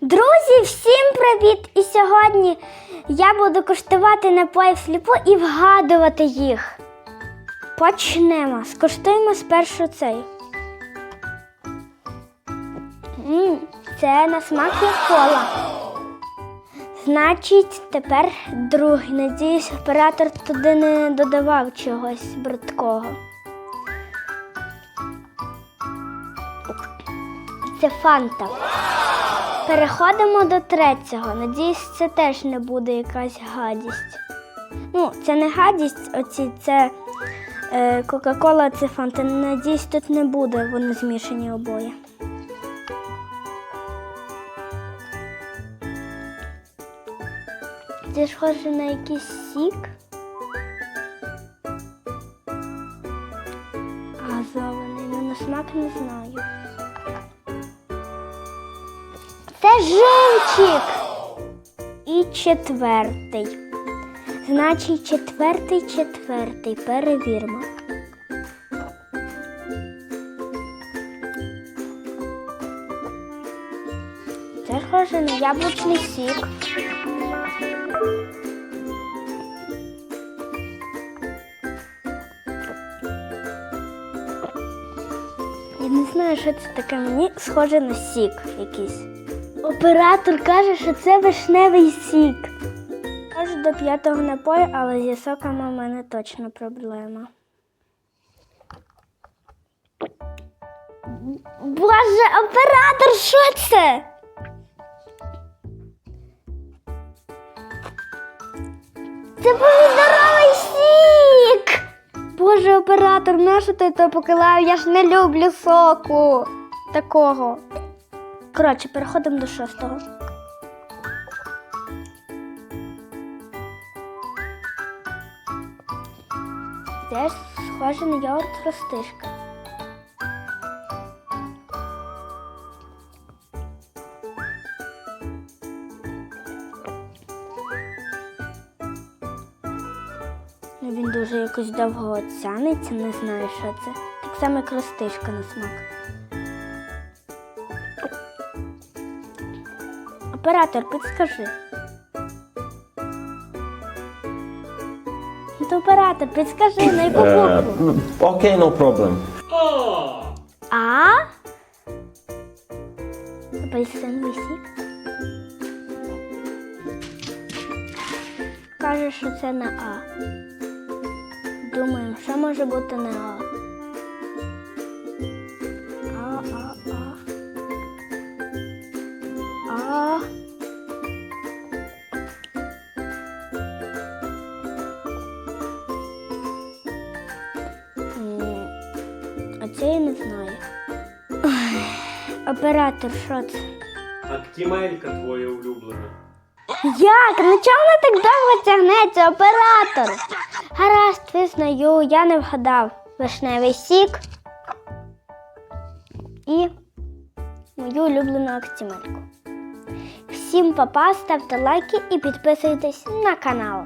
Друзі, всім привіт! І сьогодні я буду куштувати напої всліпу і вгадувати їх. Почнемо. Скуштуємо спершу цей. м це на смак як кола. Значить, тепер другий. Надіюсь, оператор туди не додавав чогось брудкого. Це фанта. Переходимо до третього. Надіюсь, це теж не буде якась гадість. Ну, це не гадість, оці це е, Кока-Кола, це фанта. Надіюсь, тут не буде, вони змішані обоє. Це схоже на якийсь сік. Газований, ну на смак не знаю. Це живчик. І четвертий. Значить, четвертий, четвертий. Перевіримо. Це схоже на яблучний сік. Я не знаю, що це таке. Мені схоже на сік якийсь. Оператор каже, що це вишневий сік. Кажу до п'ятого напою, але зі соками в мене точно проблема. Боже, оператор, що це? Це помідоровий сік! Боже, оператор, нащо ти то покилав? Я ж не люблю соку такого. Коротше, переходимо до шостого. Теж схоже на йогурт ростишка. Ну, Він дуже якось довго тянеться, не знаю, що це. Так само, як ростишка на смак. Оператор, підскажи. Ну, оператор, підскажи на яку букву. okay, no problem. А? Апельсиновий сік. Каже, що це на А. Думаємо, що може бути на. А, це я не знаю. Ой, Оператор, що це? Актімелька твоя улюблена. Як? Ну чому вона так довго тягнеться, оператор? Гаразд, визнаю, я не вгадав. Вишневий сік і мою улюблену актимельку. Всім папа, ставте лайки і підписуйтесь на канал.